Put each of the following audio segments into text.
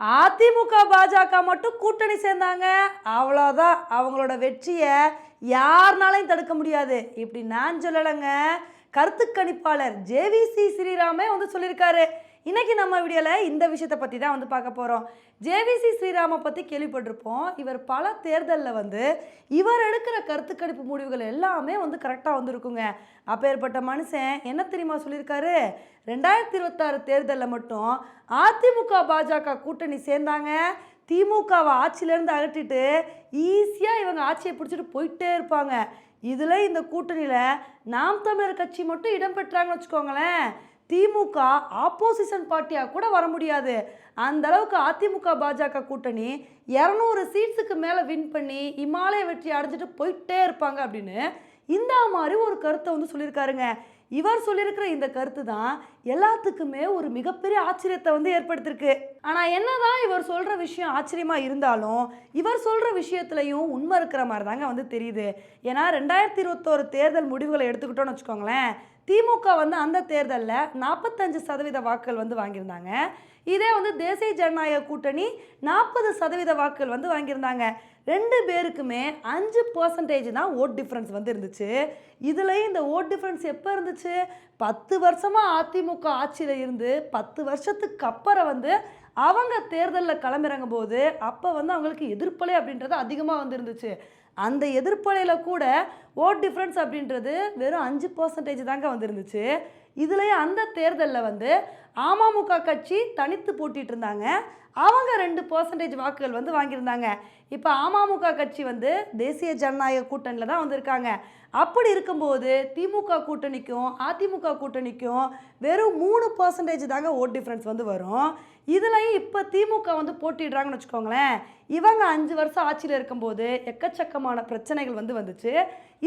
அதிமுக பாஜக மட்டும் கூட்டணி சேர்ந்தாங்க. அவ்வளோதான் அவங்களோட வெற்றியை யாருனாலையும் தடுக்க முடியாது. இப்படி நான் சொல்லலைங்க. கருத்து கணிப்பாளர் ஜேவிசி ஸ்ரீராமே வந்து சொல்லியிருக்காரு. இன்றைக்கி நம்ம வீடியோவில் இந்த விஷயத்தை பற்றி தான் வந்து பார்க்க போகிறோம் ஜேவிசி ஸ்ரீராமை பற்றி கேள்விப்பட்டிருப்போம். இவர் பல தேர்தலில் வந்து இவர் எடுக்கிற கருத்துக்கணிப்பு முடிவுகள் எல்லாமே வந்து கரெக்டாக வந்திருக்குங்க. அப்பேற்பட்ட மனுஷன் என்ன தெரியுமா சொல்லியிருக்காரு? ரெண்டாயிரத்தி இருபத்தாறு தேர்தலில் மட்டும் அதிமுக பாஜக கூட்டணி சேர்ந்தாங்க. திமுகவை ஆட்சியிலேருந்து அகற்றிட்டு ஈஸியாக இவங்க ஆட்சியை பிடிச்சிட்டு போயிட்டே இருப்பாங்க. இதில் இந்த கூட்டணியில் நாம் தமிழர் கட்சி மட்டும் இடம்பெற்றாங்கன்னு வச்சுக்கோங்களேன். திமுக ஆப்போசிஷன் பார்ட்டியாக கூட வர முடியாது. அந்த அளவுக்கு அதிமுக பாஜக கூட்டணி இரநூறு சீட்ஸுக்கு மேலே வின் பண்ணி இமாலய வெற்றி அடைஞ்சிட்டு போயிட்டே இருப்பாங்க அப்படின்னு இந்த மாதிரி ஒரு கருத்தை வந்து சொல்லியிருக்காருங்க. இவர் சொல்லியிருக்கிற இந்த கருத்து தான் எல்லாத்துக்குமே ஒரு மிகப்பெரிய ஆச்சரியத்தை வந்து ஏற்படுத்தியிருக்கு. ஆனால் என்னதான் இவர் சொல்கிற விஷயம் ஆச்சரியமாக இருந்தாலும் இவர் சொல்கிற விஷயத்துலையும் உண்மை இருக்கிற மாதிரி தாங்க வந்து தெரியுது. ஏன்னா ரெண்டாயிரத்தி இருபத்தோரு தேர்தல் முடிவுகளை எடுத்துக்கிட்டோம்னு வச்சுக்கோங்களேன். திமுக வந்து அந்த தேர்தலில் நாற்பத்தஞ்சு சதவீத வாக்குகள் வந்து வாங்கியிருந்தாங்க. இதே வந்து தேசிய ஜனநாயக கூட்டணி நாற்பது சதவீத வாக்குகள் வந்து வாங்கியிருந்தாங்க. ரெண்டு பேருக்குமே அஞ்சு பர்சன்டேஜ் தான் ஓட் டிஃப்ரென்ஸ் வந்து இருந்துச்சு. இதுலேயும் இந்த ஓட் டிஃப்ரென்ஸ் எப்போ இருந்துச்சு? பத்து வருஷமாக அதிமுக ஆட்சியில் இருந்து பத்து வருஷத்துக்கு அப்புறம் வந்து அவங்க தேர்தலில் களமிறங்கும் போது அப்போ வந்து அவங்களுக்கு எதிர்ப்பலை அப்படின்றது அதிகமாக வந்து இருந்துச்சு. அந்த எதிர்ப்பலையில் கூட ஓட் டிஃப்ரென்ஸ் அப்படின்றது வெறும் அஞ்சு பர்சன்டேஜ் தாங்க வந்துருந்துச்சு. இதுலேயே அந்த தேர்தலில் வந்து அமமுக கட்சி தனித்து போட்டிட்டு இருந்தாங்க அவங்க ரெண்டு பர்சன்டேஜ் வாக்குகள் வந்து வாங்கியிருந்தாங்க. இப்போ அமமுக கட்சி வந்து தேசிய ஜனநாயக கூட்டணியில் தான் வந்திருக்காங்க. அப்படி இருக்கும்போது திமுக கூட்டணிக்கும் அதிமுக கூட்டணிக்கும் வெறும் மூணு பர்சன்டேஜ் தாங்க ஓட் டிஃப்ரென்ஸ் வந்து வரும். இதுலையும் இப்போ திமுக வந்து போட்டிடுறாங்கன்னு வச்சுக்கோங்களேன். இவங்க அஞ்சு வருஷம் ஆட்சியில் இருக்கும்போது எக்கச்சக்கமான பிரச்சனைகள் வந்து வந்துச்சு.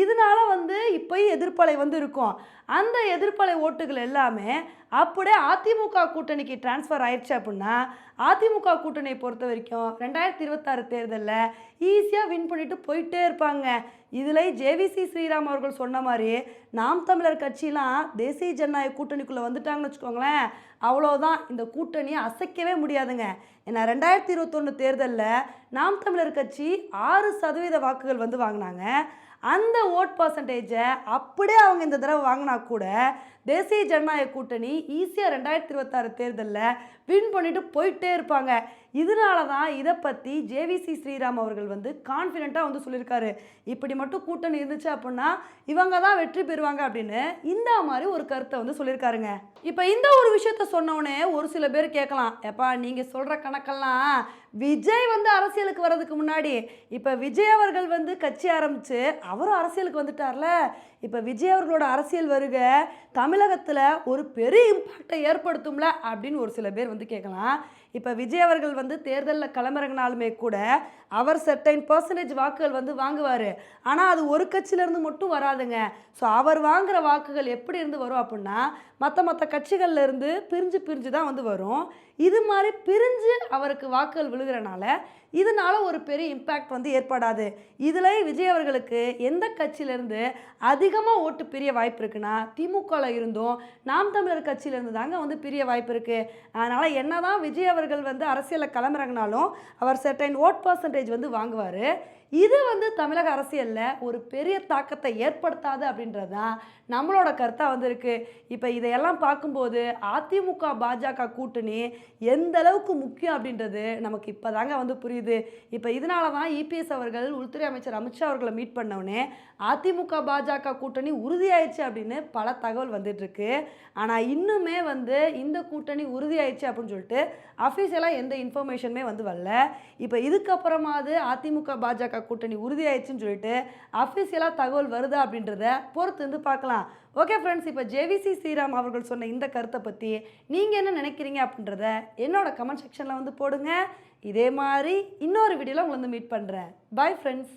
இதனால வந்து இப்போயும் எதிர்ப்பலை வந்து இருக்கும். அந்த எதிர்ப்பலை ஓட்டுகள் எல்லாமே அப்படியே அதிமுக கூட்டணிக்கு டிரான்ஸ்ஃபர் ஆயிடுச்சு அப்படின்னா அதிமுக கூட்டணியை பொறுத்த வரைக்கும் ரெண்டாயிரத்தி இருபத்தாறு தேர்தலில் ஈஸியாக வின் பண்ணிட்டு போயிட்டே இருப்பாங்க. இதில் ஜேவிசி ஸ்ரீராம் அவர்கள் சொன்ன மாதிரி நாம் தமிழர் கட்சிலாம் தேசிய ஜனநாயக கூட்டணிக்குள்ளே வந்துட்டாங்கன்னு வச்சுக்கோங்களேன் அவ்வளோதான் இந்த கூட்டணியை அசைக்கவே முடியாதுங்க. ஏன்னா ரெண்டாயிரத்தி இருபத்தொன்று தேர்தலில் நாம் தமிழர் கட்சி ஆறு சதவீத வாக்குகள் வந்து வாங்கினாங்க. அந்த ஓட் பர்சன்டேஜை அப்படியே அவங்க இந்த தடவை வாங்கினா கூட தேசிய ஜனநாயக கூட்டணி ஈஸியாக ரெண்டாயிரத்தி இருபத்தாறு தேர்தலில் வின் பண்ணிட்டு போயிட்டே இருப்பாங்க. இதனால தான் இதை பற்றி ஜேவிசி ஸ்ரீராம் அவர்கள் வந்து கான்ஃபிடெண்ட்டாக வந்து சொல்லியிருக்காரு. இப்படி மட்டும் கூட்டணி இருந்துச்சு அப்படின்னா இவங்க தான் வெற்றி பெறுவாங்க அப்படின்னு இந்த மாதிரி ஒரு கருத்தை வந்து சொல்லியிருக்காருங்க. இப்போ இந்த ஒரு விஷயத்த சொன்னோடனே ஒரு சில பேர் கேட்கலாம். எப்பா நீங்கள் சொல்கிற கணக்கெல்லாம் விஜய் வந்து அரசியலுக்கு வர்றதுக்கு முன்னாடி இப்போ விஜய் அவர்கள் வந்து கட்சி ஆரம்பித்து அவரும் அரசியலுக்கு வந்துட்டார்ல. இப்போ விஜய் அவர்களோட அரசியல் வருக தமிழகத்தில் ஒரு பெரிய இம்பாக்டை ஏற்படுத்தும்ல அப்படின்னு ஒரு சில பேர் வந்து கேட்கலாம் இப்போ விஜய் அவர்கள் வந்து தேர்தலில் கிளம்புறங்கனாலுமே கூட அவர் செர்டைன் பர்சன்டேஜ் வாக்குகள் வந்து வாங்குவார். ஆனால் அது ஒரு கட்சியிலேருந்து மட்டும் வராதுங்க. ஸோ அவர் வாங்குகிற வாக்குகள் எப்படி இருந்து வரும் அப்படின்னா மற்ற மற்ற கட்சிகள்லேருந்து பிரிஞ்சு பிரிஞ்சு தான் வந்து வரும். இது மாதிரி பிரிஞ்சு அவருக்கு வாக்குகள் விழுகிறனால இதனால ஒரு பெரிய இம்பேக்ட் வந்து ஏற்படாது. இதில் விஜய் அவர்களுக்கு எந்த கட்சியிலேருந்து அதிகமாக ஓட்டு பிரிய வாய்ப்பு இருக்குன்னா திமுகவில் இருந்தும் நாம் தமிழர் கட்சியிலேருந்து தாங்க வந்து பிரிய வாய்ப்பு இருக்குது அதனால் என்ன தான் விஜய் அவர்கள் வந்து அரசியலில் கிளம்புறாங்கனாலும் அவர் செர்டைன் ஓட் பர்சன்டேஜ் வந்து வாங்குவார். இது வந்து தமிழக அரசியலில் ஒரு பெரிய தாக்கத்தை ஏற்படுத்தாது அப்படின்றது தான் நம்மளோட கருத்தாக வந்து இருக்குது இப்போ இதையெல்லாம் பார்க்கும்போது அதிமுக பாஜக கூட்டணி எந்த அளவுக்கு முக்கியம் அப்படின்றது நமக்கு இப்போ தாங்க வந்து புரியுது. இப்போ இதனால தான் இபிஎஸ் அவர்கள் உள்துறை அமைச்சர் அமித்ஷா அவர்களை மீட் பண்ணவுடனே அதிமுக பாஜக கூட்டணி உறுதியாயிடுச்சு அப்படின்னு பல தகவல் வந்துட்டுருக்கு. ஆனால் இன்னுமே வந்து இந்த கூட்டணி உறுதியாயிடுச்சு அப்படின்னு சொல்லிட்டு அஃபீஷியலாக எந்த இன்ஃபர்மேஷனுமே வந்து வரல. இப்போ இதுக்கப்புறமாவது அதிமுக பாஜக கூட்டணி உறுதியாயிடுச்சுன்னு சொல்லிட்டு அஃபீஷியலாக தகவல் வருதா அப்படின்றத பொறுத்து வந்து பார்க்கலாம். ஓகே ஃப்ரெண்ட்ஸ் இப்போ ஜேவிசி ஸ்ரீராம் அவர்கள் சொன்ன இந்த கருத்தை பற்றி நீங்கள் என்ன நினைக்கிறீங்க அப்படின்றத என்னோட கமெண்ட் செக்ஷனில் வந்து போடுங்க. இதே மாதிரி இன்னொரு வீடியோவில் உங்களை வந்து மீட் பண்ணுறேன் பாய் ஃப்ரெண்ட்ஸ்